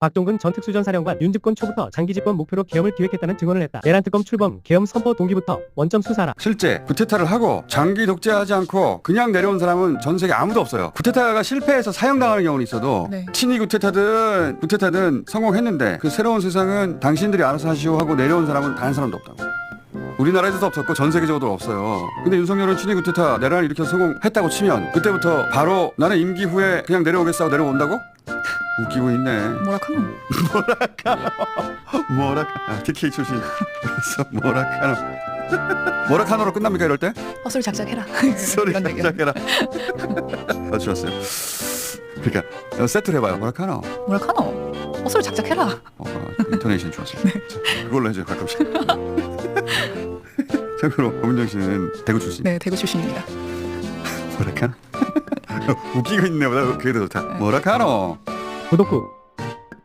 박동근 전 특수전사령관 윤집권 초부터 장기 집권 목표로 계엄을 기획했다는 증언을 했다. 내란 특검 출범 계엄 선포 동기부터 원점 수사라. 실제 구테타를 하고 장기 독재하지 않고 그냥 내려온 사람은 전 세계 아무도 없어요. 구테타가 실패해서 사형당하는 경우는 있어도 네. 친위 구테타든 구테타든 성공했는데 그 새로운 세상은 당신들이 알아서 하시오 하고 내려온 사람은 단 한 사람도 없다고. 우리나라에서도 없었고 전 세계적으로도 없어요. 근데 윤석열은 친위 구테타 내란을 일으켜 성공했다고 치면 그때부터 바로 나는 임기 후에 그냥 내려오겠어 하고 내려온다고? 웃기고 있네. 뭐라카노? 뭐라 아, TK 출신 그래서 뭐라카노 뭐라카노로 끝납니까 이럴 때? 작작해라. 소리 이런 얘기. 시작해라 아 좋았어요 그러니까 어, 세트를 해봐요 뭐라카노 뭐라카노? 헛소리 작작해라. 어, 인토네이션 좋았어요 그걸로 해줘요 가끔씩 참고로 고민정 씨는 대구 출신 네, 대구 출신입니다. 뭐라카노 웃기고 있네 보다 그게 더 좋다 뭐라카노 구독 후